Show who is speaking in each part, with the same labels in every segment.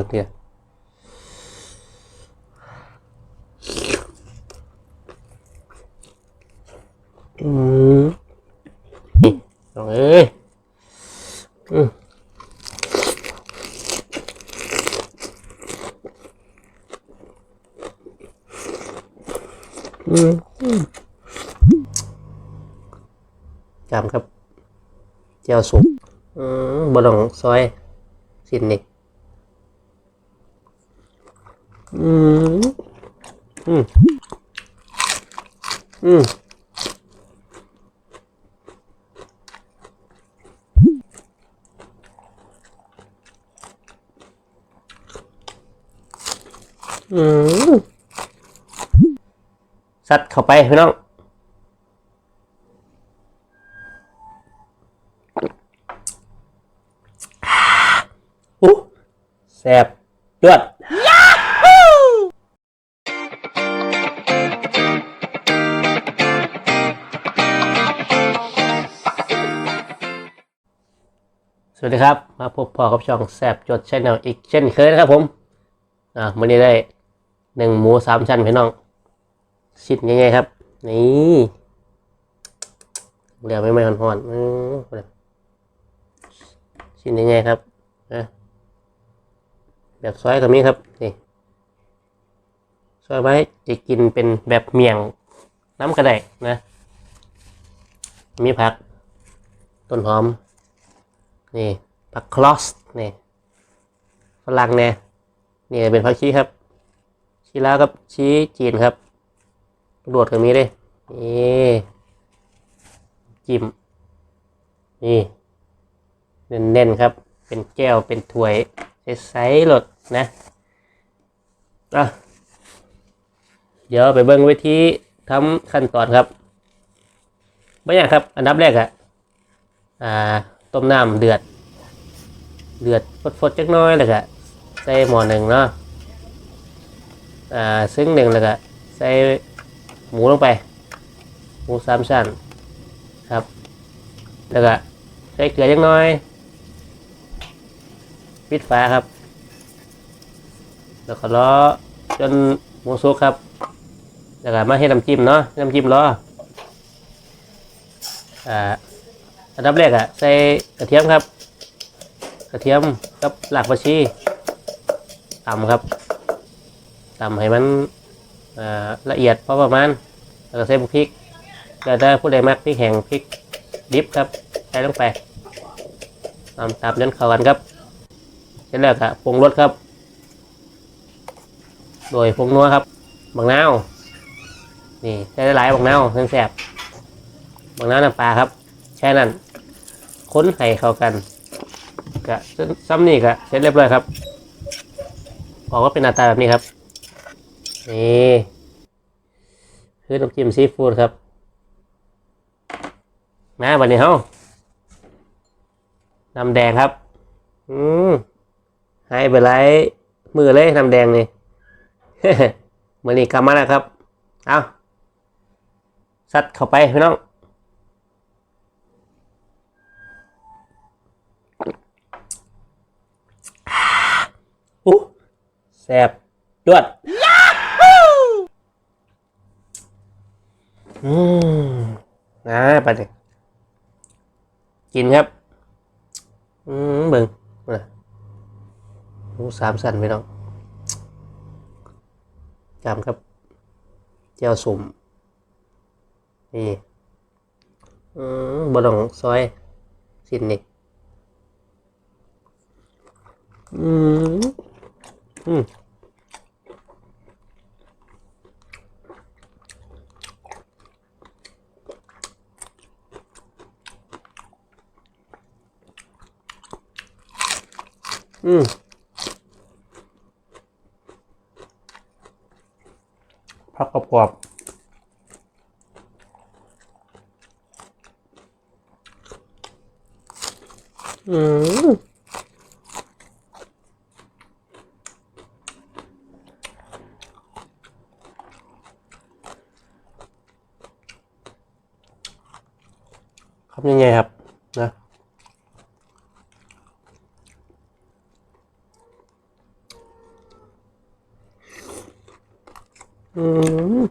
Speaker 1: บิ่งเดียอืมนี่ลองเอ้ยอืมอืมจำครับเจียวสุกอืมบะหลองซอย สิ้นนี่ อืมอืมอืมอืมสัดเข้าไปพี่น้องอู้แซ่บยอด สวัสดีครับ มาพบพอกับช่องแซบจดชแนลอีกเช่นเคยนะครับผม อ่าวันนี้ได้หนึ่งหมูสามชั้นพี่น้องชิ้นยังไงครับ นี่เหลือไม่ไม่ห่อนๆอืมชิ้นยังไงครับนะแบบซอยก็มีครับ นี่ซอยไว้จะกินเป็นแบบเมี่ยงน้ำกระไดนะ มีผัก ต้นหอม นี่ผักคลอสนี่ฝรั่งเนี่ยนี่เป็นผักชีครับชีลาวกับชีจีนครับโดดก็มีเลยนี่จิ้มนี่เน้นๆครับ เป็นแก้วเป็นถ้วยใสๆหลดนะอะเดี๋ยวไปเบิ้งวิธีทำขั้นตอนครับไม่ยากครับ อันดับแรกอะอ่า ต้มน้ำเดือด เดือดฟดๆจักน้อยแล้วก็ใส่หม้อหนึ่งเนาะอ่าซึ่งหนึ่งแล้วก็ใส่หมูลงไป หมูสามชั้นครับ แล้วก็ใส่เกลือจักน้อยปิดฝาครับ แล้วก็รอจนหมูสุกครับ แล้วก็มาให้น้ำจิ้มเนาะน้ำจิ้มรออ่า อันดับแรกอะใส่กระเทียมครับ กระเทียมกับหลักผักชีตำครับตำให้มันละเอียดพอประมาณแล้วก็ใส่พริกแล้วถ้าผู้ใดมักพริกแห้งพริกดิบครับใส่ลงไปตำตำจนเข้ากันครับเสร็จแล้วครับปรุงรสครับ โดยผงนัวครับบางนาวนี่ใช้หลายบางนาวเพิ่งแสบบางนาวน้ำปลาครับ แค่นั้น ค้นให้เข้ากันกะซ้ำนี่กะเสร็จเรียบร้อยครับออกว่าเป็นหน้าตาแบบนี้ครับนี่คือน้ำจิ้มซีฟู้ดครับมาวันนี้เฮาน้ำแดงครับ อืมให้ไปไล่มือเลยน้ำแดงนี่เมือนี้กลับมาแล้วครับ เอาซัดเข้าไปพี่น้อง อู้แซ่บดวดอืมนะไปดิกินครับ อืมเบิ่งนะหมูสามสันไม่ต้องจำครับเจียวสุ่มนี่อืมบะหลองซอย สิ้นนี่อืม อืมอืมผักกรอบๆอืมครับยังไงครับ นะ อืม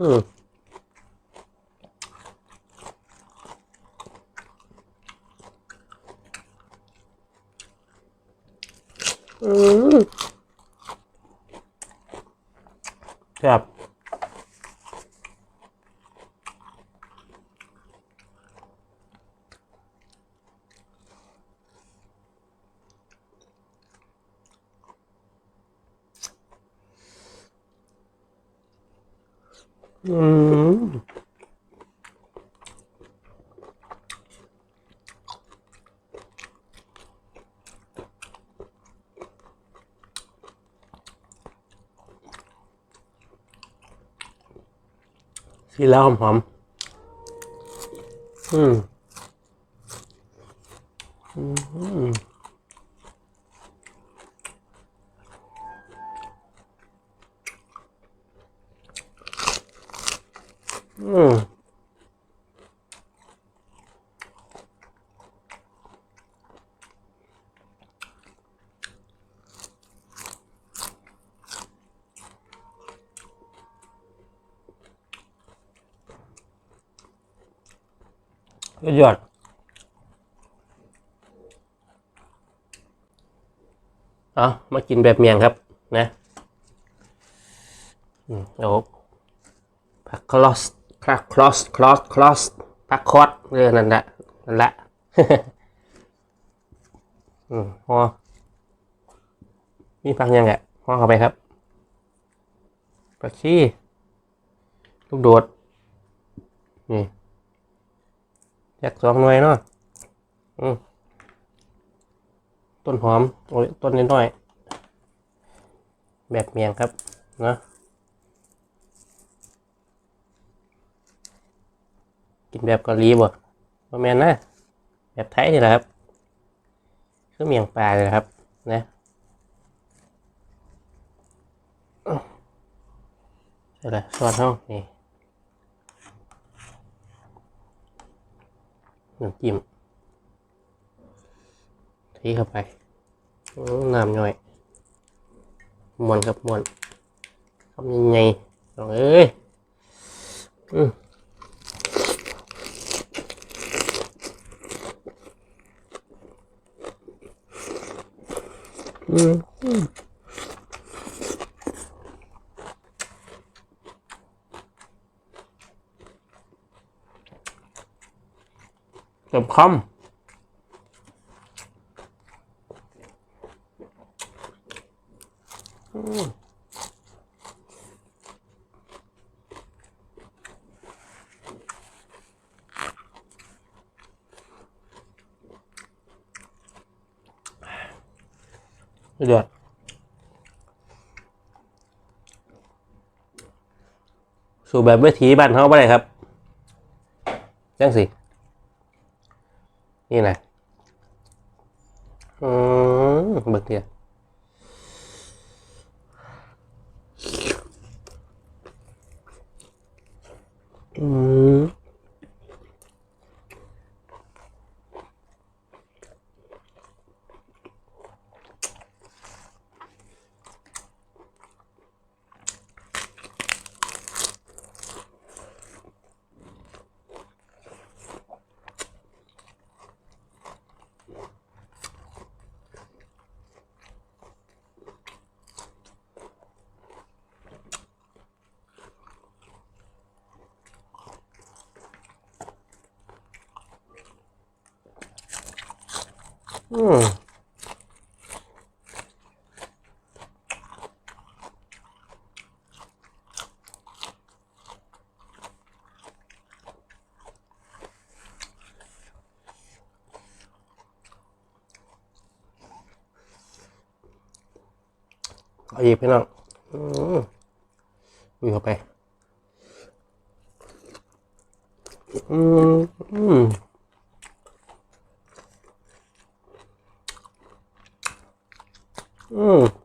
Speaker 1: อืม อืม ครับอืม สีแล้วหอมหอมอืมอืมอืม ดยอดเอามากินแบบเมียงครับ นะอืมโอ้ผักคลอสผักคลอสคลอสคลอสผักคอสเรื่องนั่นแหละนั่นแหละอืมพอมีผักยังไงพอเข้าไปครับผักชีลูกโดดนี่ ยากสองหน่วยเนาะอืมต้นหอมโอ้ยต้นนิดหน่อย แบบเมียงครับนะกินแบบเกาหลีบ่บ่แมนนะ แบบไทยนี่แหละครับ คือเมียงปลาเลยครับ นะใช่ละซอสเฮานี่ น้ำจิ้มทีเข้าไปน้ำย่อยมวนครับมวนทำยังไงลองเอ้ยอืมอืม เต็มคำอืมสุดยอดสู่แบบวิถีบ้านเขาไปเลยครับ จังสิ นี่นะอืมเอืมเอาอีกพี่น้องอือุ้ยเข้าไป อือืม Oh.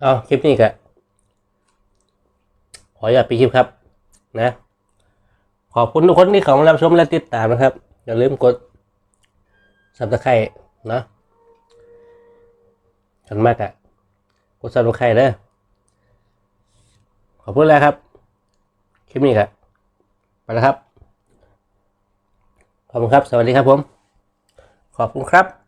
Speaker 1: เอาคลิปนี้กะขออย่าตไปดคลิปครับ นะ ขอบคุณทุกคนที่เข้ามารับชมและติดตามนะครับ อย่าลืมกด subscribe เนะกันมากอะกด subscribe เด้อขอบคุณแล้วครับ คลิปนี้ครับไปแล้วครับ ขอบคุณครับ สวัสดีครับผม ขอบคุณครับ